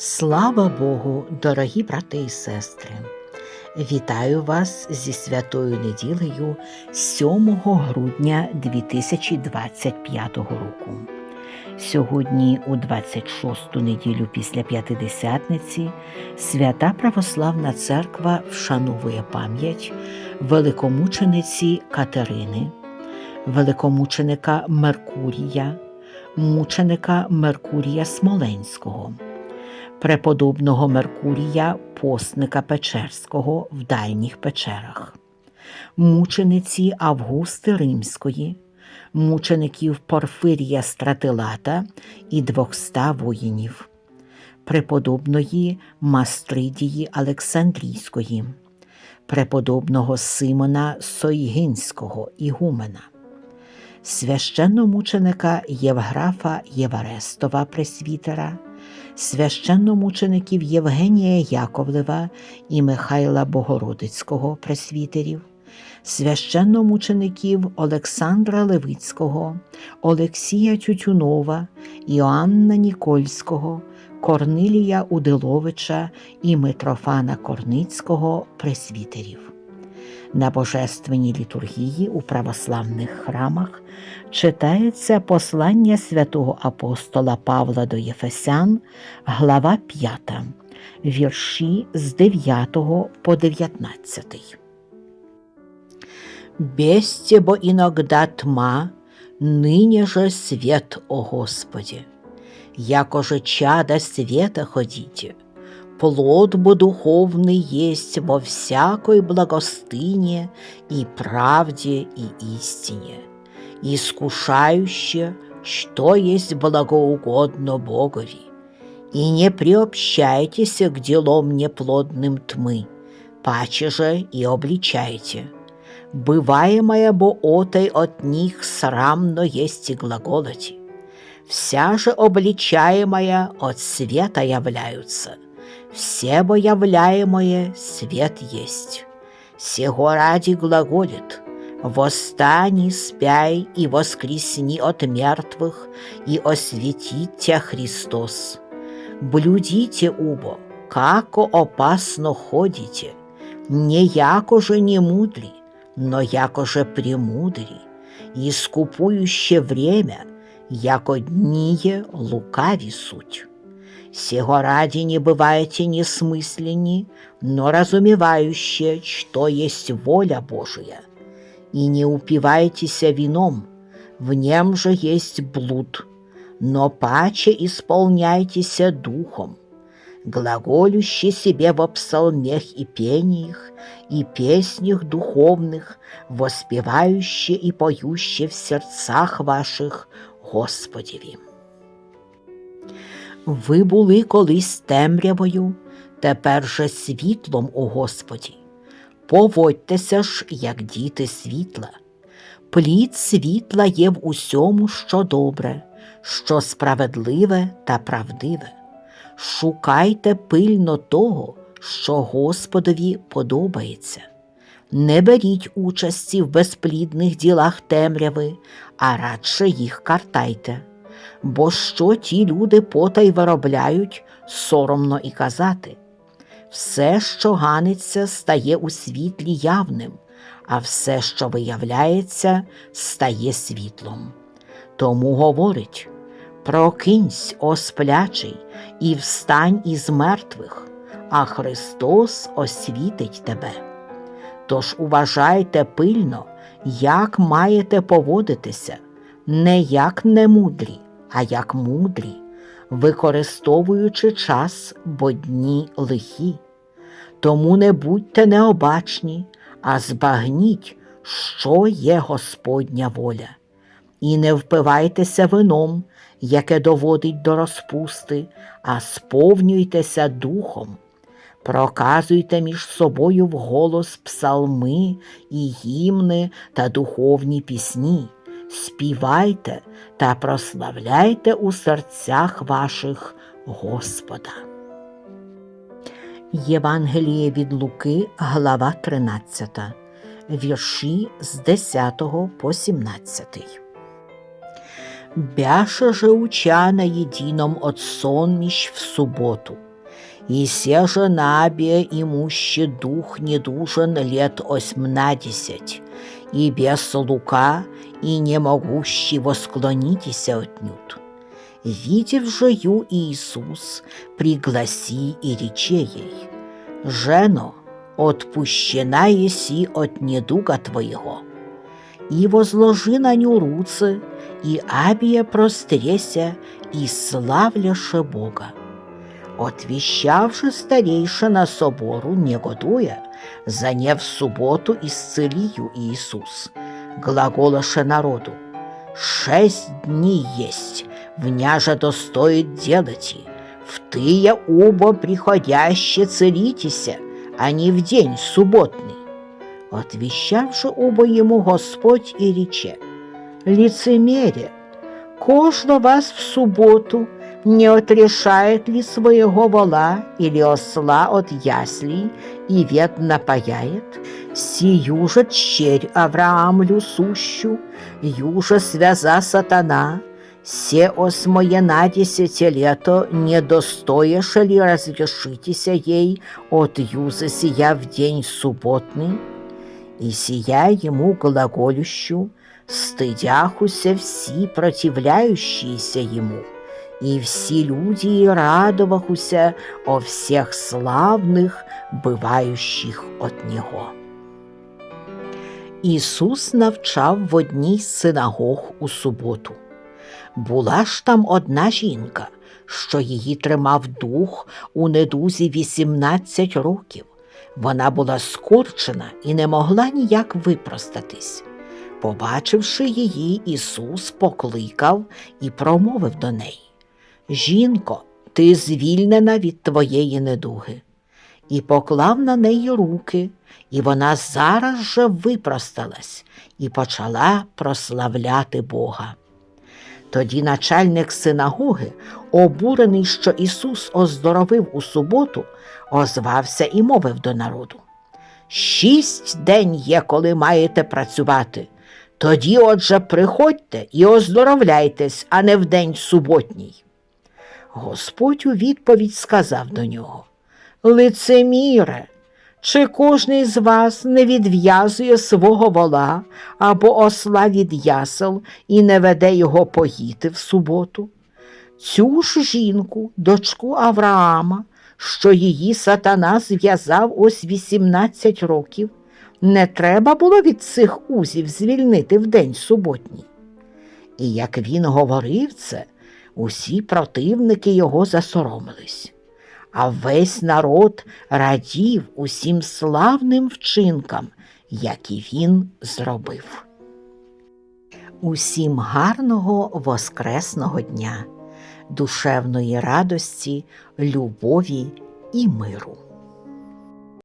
Слава Богу, дорогі брати і сестри! Вітаю вас зі святою неділею 7 грудня 2025 року. Сьогодні, у 26-ту неділю після П'ятидесятниці, свята Православна Церква вшановує пам'ять великомучениці Катерини, великомученика Меркурія, мученика Меркурія Смоленського преподобного Меркурія, постника Печерського в дальніх печерах, мучениці Августи Римської, мучеників Порфирія Стратилата і двохста воїнів, преподобної Мастридії Олександрійської, преподобного Симона Сойгинського Ігумена. Священномученика Євграфа Єварестова Пресвітера, священномучеників Євгенія Яковлева і Михайла Богородицького пресвітерів, священномучеників Олександра Левицького, Олексія Тютюнова, Іоанна Нікольського, Корнилія Удиловича і Митрофана Корницького пресвітерів. На божественній літургії у православних храмах читається послання святого апостола Павла до Єфесян, глава 5, вірші з 9 по 19. «Бесте бо иногда тьма, ныне же свет, о Господи. Якоже чада света ходите, плод бо духовный есть во всякой благостыне и правде и истине, искушающе, что есть благоугодно Богови. И не приобщайтесь к делам неплодным тьмы, паче же и обличайте. Бываемое бо отой от них срамно есть и глаголоти. Вся же обличаемая от света являются – все боявляемое свет есть. Сего ради глаголит, «Восстани, спяй и воскресни от мертвых, и осветит тебя Христос. Блюдите убо, како опасно ходите, не яко же не мудри, но яко же премудри, и скупующе время, яко дние лукави суть». Сего ради не бывайте несмысленни, но разумевающие, что есть воля Божия. И не упивайтесь вином, в нем же есть блуд, но паче исполняйтесь духом, глаголюще себе во псалмех и пениях, и песнях духовных, воспевающе и поюще в сердцах ваших Господевим. Ви були колись темрявою, тепер же світлом у Господі. Поводьтеся ж, як діти світла. Плід світла є в усьому, що добре, що справедливе та правдиве. Шукайте пильно того, що Господові подобається. Не беріть участі в безплідних ділах темряви, а радше їх картайте бо що ті люди потай виробляють, соромно і казати. Все, що ганиться, стає у світлі явним, а все, що виявляється, стає світлом. Тому говорить Прокинься, о сплячий, і встань із мертвих, а Христос освітить тебе. Тож уважайте пильно, як маєте поводитися, не як немудрі, а як мудрі, використовуючи час, бо дні лихі. Тому не будьте необачні, а збагніть, що є Господня воля, і не впивайтеся вином, яке доводить до розпусти, а сповнюйтеся духом. Проказуйте між собою вголос псалми і гімни та духовні пісні співайте та прославляйте у серцях ваших Господа. Євангеліє від Луки, глава 13, вірші з 10 по 17. Бяша же уча на едином от сонмищ в субботу, И се же набе имуще дух недужен лет осьмнадесять, и без лука, и не могущий восклонитеся отнюдь. Видев же ю Иисус, пригласи и рече ей, «Жено, отпущена еси от недуга твоего» и возложи на ню руце, и абия простреся, и славляше Бога. Отвещавши старейшина собору, негодуя, за не в субботу исцелию Иисус, глаголаше народу, «Шесть дней есть, вняже достоит делать, в тыя оба приходяще целитеся, а не в день субботний». Отвіщавши оба йому Господь і річе, «Лицемерие, кожно вас в субботу не отрешает ли своего вола или осла от яслей и вет напаяет? Сию же черь Авраамлю сущу, юже связа сатана, се осмое на десятилето не достоеше ли разрешитеся ей от юза сия в день субботный?» и сия ему глаголющу, стыдяхуся все противляющиеся ему, и все люди радовахуся о всех славных, бывающих от Него. Ісус навчав в одній з синагог у суботу. Була ж там одна жінка, що її тримав дух у недузі 18 років. Вона була скорчена і не могла ніяк випростатись. Побачивши її, Ісус покликав і промовив до неї Жінко, ти звільнена від твоєї недуги, і поклав на неї руки, і вона зараз же випросталась і почала прославляти Бога. Тоді начальник синагоги, обурений, що Ісус оздоровив у суботу, озвався і мовив до народу. Шість день є, коли маєте працювати. Тоді, отже, приходьте і оздоровляйтесь, а не в день суботній. Господь у відповідь сказав до нього Лицеміре, чи кожний з вас не відв'язує свого вола або осла від ясел і не веде його поїти в суботу? Цю ж жінку, дочку Авраама, що її сатана зв'язав ось 18 років, не треба було від цих узів звільнити в день суботній. І як він говорив це, усі противники його засоромились, а весь народ радів усім славним вчинкам, які він зробив. Усім гарного воскресного дня, душевної радості, любові і миру.